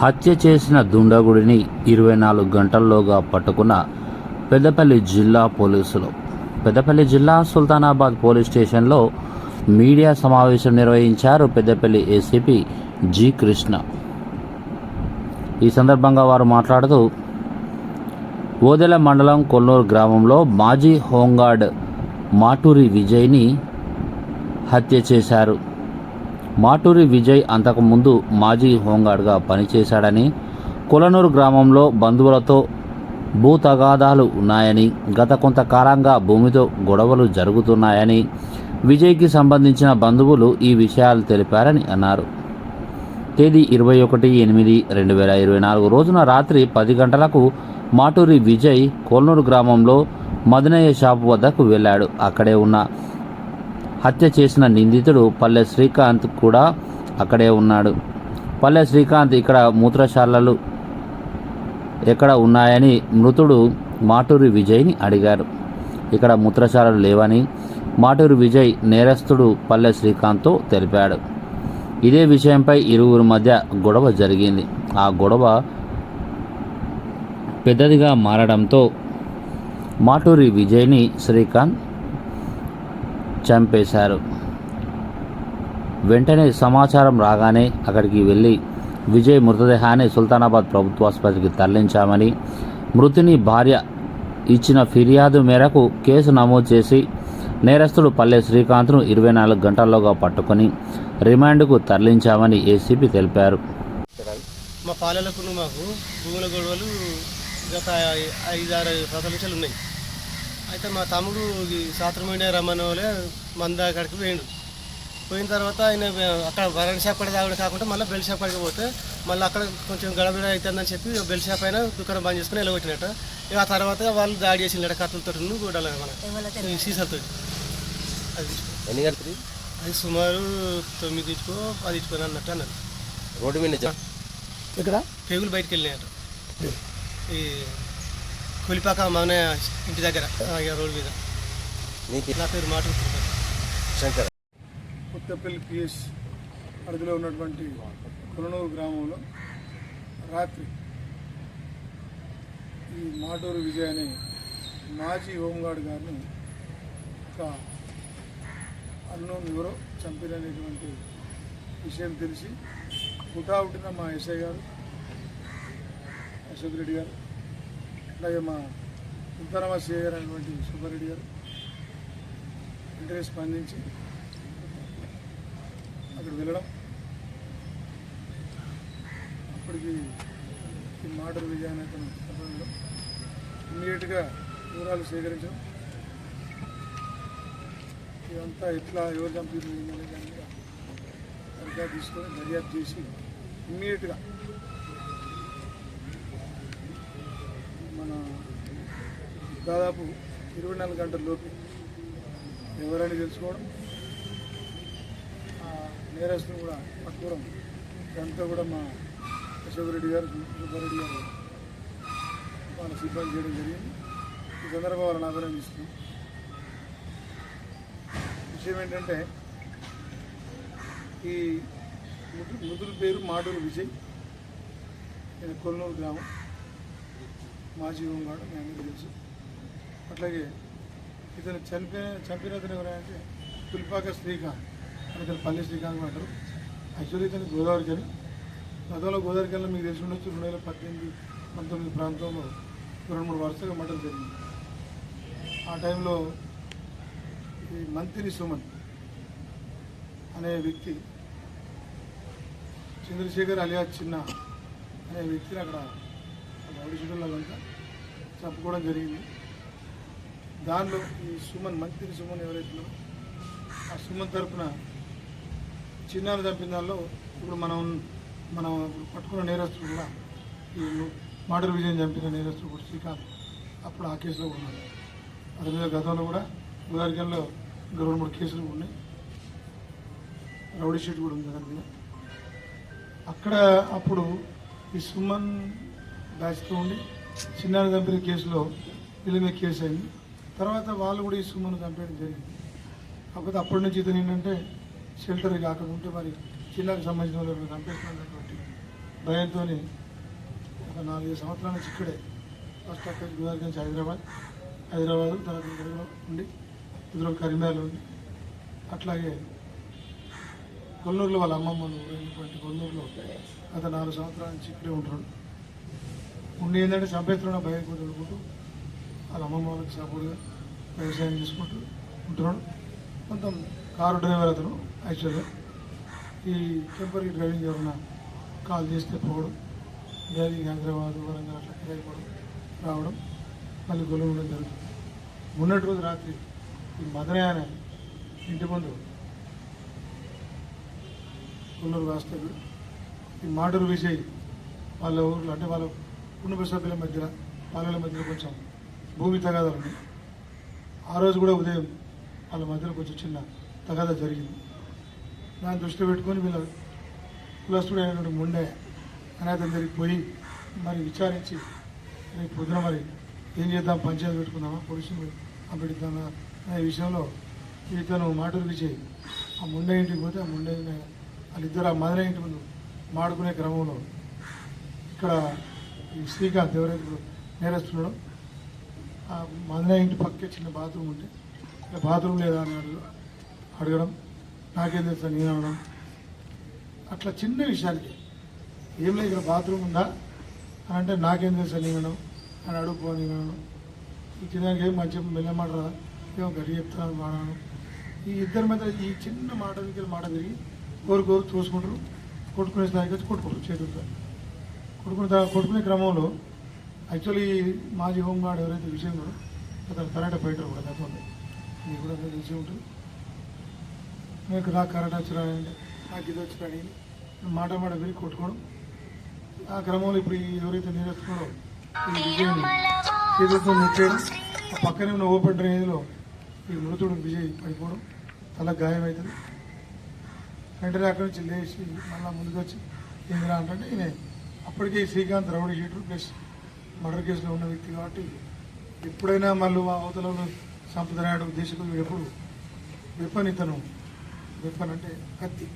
హత్య చేసిన దుండగుడిని ఇరవై నాలుగు గంటల్లోగా పట్టుకున్న పెద్దపల్లి జిల్లా పోలీసులు. పెద్దపల్లి జిల్లా సుల్తానాబాద్ పోలీస్ స్టేషన్లో మీడియా సమావేశం నిర్వహించారు పెద్దపల్లి ఏసీపీ జి కృష్ణ. ఈ సందర్భంగా వారు మాట్లాడుతూ ఓదెల మండలం కొల్లూరు గ్రామంలో మాజీ హోంగార్డ్ మాటూరి విజయ్ని హత్య చేశారు. మాటూరి విజయ్ అంతకుముందు మాజీ హోంగార్డ్గా పనిచేశాడని కొలనూరు గ్రామంలో బంధువులతో భూ తగాదాలు ఉన్నాయని గత కొంతకాలంగా భూమితో గొడవలు జరుగుతున్నాయని విజయ్కి సంబంధించిన బంధువులు ఈ విషయాలు తెలిపారని అన్నారు. తేదీ ఇరవై ఒకటి ఎనిమిది రెండు వేల ఇరవై నాలుగు రోజున రాత్రి పది గంటలకు మాటూరి విజయ్ కోల్నూరు గ్రామంలో మదనయ్య షాపు వద్దకు వెళ్ళాడు. అక్కడే ఉన్న హత్య చేసిన నిందితుడు పల్లె శ్రీకాంత్ కూడా అక్కడే ఉన్నాడు. పల్లె శ్రీకాంత్ ఇక్కడ మూత్రశాలలు ఎక్కడ ఉన్నాయని మృతుడు మాటూరి విజయ్ని అడిగారు. ఇక్కడ మూత్రశాలలు లేవని మాటూరి విజయ్ నేరస్తుడు పల్లె శ్రీకాంత్తో తెలిపాడు. ఇదే విషయంపై ఇరువురి మధ్య గొడవ జరిగింది. ఆ గొడవ పెద్దదిగా మారడంతో మాటూరి విజయ్ని శ్రీకాంత్ చంపేశారు. వెంటనే సమాచారం రాగానే అక్కడికి వెళ్ళి విజయ్ మృతదేహాన్ని సుల్తానాబాద్ ప్రభుత్వ ఆసుపత్రికి తరలించామని మృతుని భార్య ఇచ్చిన ఫిర్యాదు మేరకు కేసు నమోదు చేసి నేరస్తుడు పల్లె శ్రీకాంత్ను ఇరవై నాలుగు గంటల్లోగా పట్టుకొని రిమాండ్కు తరలించామని ఏసీపీ తెలిపారు. మా పాలెలకు మాకు భూముల గొడవలు గత ఐదారు సంవత్సరాలు ఉన్నాయి. అయితే మా తమ్ముడు ఈ సాత్రమైన రమ్మన్న వాళ్ళే మంద అక్కడికి పోయిండు. పోయిన తర్వాత ఆయన అక్కడ వరణ షాప్ కాడ తాగడం కాకుండా మళ్ళీ బెల్ షాప్ కాడికి పోతే మళ్ళీ అక్కడ కొంచెం గడబిడ అవుతుందని చెప్పి బెల్ షాప్ అయినా దుకాణం బంద్ చేసుకుని వెళ్ళగొట్టినట్ట ఇక ఆ తర్వాత వాళ్ళు దాడి చేసిండట కత్తులతో కూడా మన ఈ సీసాలతో అది ఎన్ని గంటలు అది సుమారు తొమ్మిది ఇచ్చుకో పది ఇచ్చుకో అన్నట్టు అన్నారు. రోడ్డు మీద ఇక్కడ? పేగులు బయటికి వెళ్ళినాయట. ఈ కొలిపాక మన ఇంటి దగ్గర రోడ్డు మీద. నా పేరు మాట శంకర్. కొత్తపల్లి పిఎస్ పరిధిలో ఉన్నటువంటి కొలనూరు గ్రామంలో రాత్రి ఈ మాటూరు విజయ్ అనే మాజీ హోంగార్డ్ గారిని ఒక అన్నోన్ ఎవరో చంపిననేటువంటి విషయం తెలిసి హుటాహుటిన మా ఎస్ఐ గారు అశోక్ రెడ్డి గారు అలాగే మా ఉత్తరామా సీఆర్ అనేటువంటి సుబ్బారెడ్డి గారు వెంటనే స్పందించి అక్కడ వెళ్ళడం అప్పటికి ఈ మాటలు విజయాన్ని అతను చెప్పడంలో ఇమ్మీడియట్గా వివరాలు సేకరించడం. ఇదంతా ఎట్లా ఎవరు చంపారు దాని మీద దర్యాప్తు తీసుకొని దర్యాప్తు చేసి ఇమ్మీడియట్గా దాదాపు ఇరవై నాలుగు గంటల లోపు ఎవరని తెలుసుకోవడం ఆ నేరస్తుని కూడా పట్టుకోవడం ఇదంతా కూడా మా అశోక్ రెడ్డి గారు సుబ్బారెడ్డి గారు వాళ్ళ సిబ్బంది చేయడం జరిగింది. ఈ సందర్భంగా వాళ్ళని అభినందిస్తున్నాం. విషయం ఏంటంటే ఈ మృదు పేరు మాటూరు విజయ్. నేను కొల్లూరు గ్రామం మాజీ హోంగాడు మీ అందరికీ తెలుసు. అట్లాగే ఇతను చనిపోయిన చంపిన అతను ఎవరంటే తుల్పాక శ్రీకాంత్. అని ఇతను పల్లె శ్రీకాంత్ అంటారు. యాక్చువల్లీ ఇతను గోదావరి కని గతంలో గోదావరి కన్నా మీకు తెలిసి ఉండొచ్చు రెండు వేల పద్దెనిమిది పంతొమ్మిది ప్రాంతంలో రెండు మూడు వరుసగా మటలు జరిగింది. ఆ టైంలో ఈ మంత్రి సుమన్ అనే వ్యక్తి చంద్రశేఖర్ అలియా చిన్న అనే వ్యక్తిని అక్కడ ఆడిషన్లో అంతా చెప్పుకోవడం జరిగింది. దానిలో ఈ సుమన్ మంత్రి సుమన్ ఎవరైతే ఆ సుమన్ తరపున చిన్నాను చంపిన దానిలో ఇప్పుడు మనం మనం పట్టుకున్న నేరస్తులు కూడా ఈ మాటలు విజయం చంపిన నేరస్తులు కూడా శ్రీకాంత్ అప్పుడు ఆ కేసులో ఉన్నాడు అతని మీద గతంలో కూడా గోదావరికంలో ఇంకా రెండు మూడు కేసులు ఉన్నాయి. రౌడీ షీట్ కూడా ఉంది దాని మీద. అక్కడ అప్పుడు ఈ సుమన్ బ్యాచ్తో ఉండి చిన్నాను చంపిన కేసులో వీళ్ళ మీద కేసు అయింది. తర్వాత వాళ్ళు కూడా ఈ సుమన్ చంపేయడం జరిగింది కాకపోతే అప్పటి నుంచి ఇతను ఏంటంటే షెల్టర్ కాకుండా ఉంటే మరి చిన్నకి సంబంధించిన వాళ్ళు చంపేస్తున్నటువంటి భయంతో ఒక నాలుగైదు సంవత్సరాల నుంచి ఇక్కడే ఫస్ట్ అక్కడ గుజరాత్ నుంచి హైదరాబాద్ హైదరాబాద్ తర్వాత ఇక్కడ ఉండి ఇద్దరు కరీంనగర్లో ఉండి అట్లాగే కొల్లూరులో వాళ్ళ అమ్మమ్మను ఉన్నటువంటి కొల్లూరులో గత నాలుగు సంవత్సరాల నుంచి ఇక్కడే ఉంటున్నాడు. ఉండి ఏంటంటే చంపేస్తున్నాడు భయం కొట్టుకుంటూ వాళ్ళ అమ్మమ్మ వాళ్ళకి సపోర్ట్గా వ్యవసాయం చేసుకుంటూ ఉంటున్నాడు. కొంత కారు డ్రైవర్ అతను యాక్చువల్గా. ఈ టెంపరీ డ్రైవింగ్ ఎవరైనా కాల్ చేస్తే పోవడం డ్రైవింగ్ హైదరాబాద్ వరంగల్ అట్లా కిరాయిపోవడం రావడం మళ్ళీ గొలువు ఉండడం జరుగుతుంది. మొన్నటి రోజు రాత్రి ఈ మదనయాన ఇంటి ముందు కొల్లూరు వాస్తవ్యుడు ఈ మాటూరు విజయ్ వాళ్ళ ఊర్లో అంటే వాళ్ళ కుటుంబ సభ్యుల మధ్యన వాళ్ళ మధ్యలో కొంచెం భూమి తగాదాలు. ఆ రోజు కూడా ఉదయం వాళ్ళ మధ్యలో కొంచెం చిన్న తగాదా జరిగింది. దాన్ని దృష్టిలో పెట్టుకొని వీళ్ళ కులస్తుడు అయినటువంటి ముండే అనాథం దగ్గరికి పోయి మరి విచారించి రేపు పొద్దున మరి ఏం చేద్దాం? పంచాయతీ పెట్టుకుందామా? పోలీసులు పంపిద్దామా? అనే విషయంలో ఇతను మాటలు విజయ్ ఆ ముండే ఇంటికి పోతే ఆ ముండే వాళ్ళిద్దరు ఆ మదన ఇంటి ముందు మాడుకునే క్రమంలో ఇక్కడ ఈ శ్రీకాంత్ ఎవరైతే ఇప్పుడు నేరస్తున్నాడో ఆ ఇంటి పక్కే చిన్న బాత్రూమ్ ఉంటే ఇక్కడ బాత్రూమ్ లేదా అని అడగడం నాకేం తెలుసా నేను అనడం. అట్లా చిన్న విషయానికి ఏం లేదు ఇక్కడ బాత్రూమ్ ఉందా అని అంటే నాకేం తెలుసా నేను అని అడుగుపో నేను ఈ తినడానికి ఏం మంచి మెల్లమాట రాదా? ఏమో గడి చెప్తాను వాడాను ఈ ఇద్దరి మీద ఈ చిన్న మాట దగ్గర మాట తిరిగి కోరు కోరు చూసుకుంటారు కొట్టుకునే స్థాయికి వచ్చి కొట్టుకుంటారు చేతులతో. కొట్టుకునే కొట్టుకునే క్రమంలో యాక్చువల్లీ మాజీ హోంగార్డ్ ఎవరైతే విషయం కూడా అతను కరాటే ఫైటర్ కూడా గతంలో మీకు కూడా తెలిసి ఉంటుంది మీకు నాకు కరాటే వచ్చినాయండి నాకు ఇది వచ్చినాయి. మాట మాట విని కొట్టుకోవడం. ఆ క్రమంలో ఇప్పుడు ఎవరైతే నేర్చుకున్నారో ఈ విజయ్ని చేతులతో నెట్టేయడం ఆ పక్కనే ఉన్న ఓపెన్ డ్రైనేజ్లో ఈ మృతుడు విజయ్ పడిపోవడం తల గాయమవుతుంది వెంటనే అక్కడి నుంచి లేచి మళ్ళీ ముందుకు వచ్చి ఏందిరా అంటే ఈయన. అప్పటికే Srikanth rowdy sheeter plus murder కేసులో ఉన్న వ్యక్తి కాబట్టి ఎప్పుడైనా మళ్ళీ అవతల సంపద రాయడం ఉద్దేశకులు ఎప్పుడు వెపన్ ఇతను. అంటే కత్తి.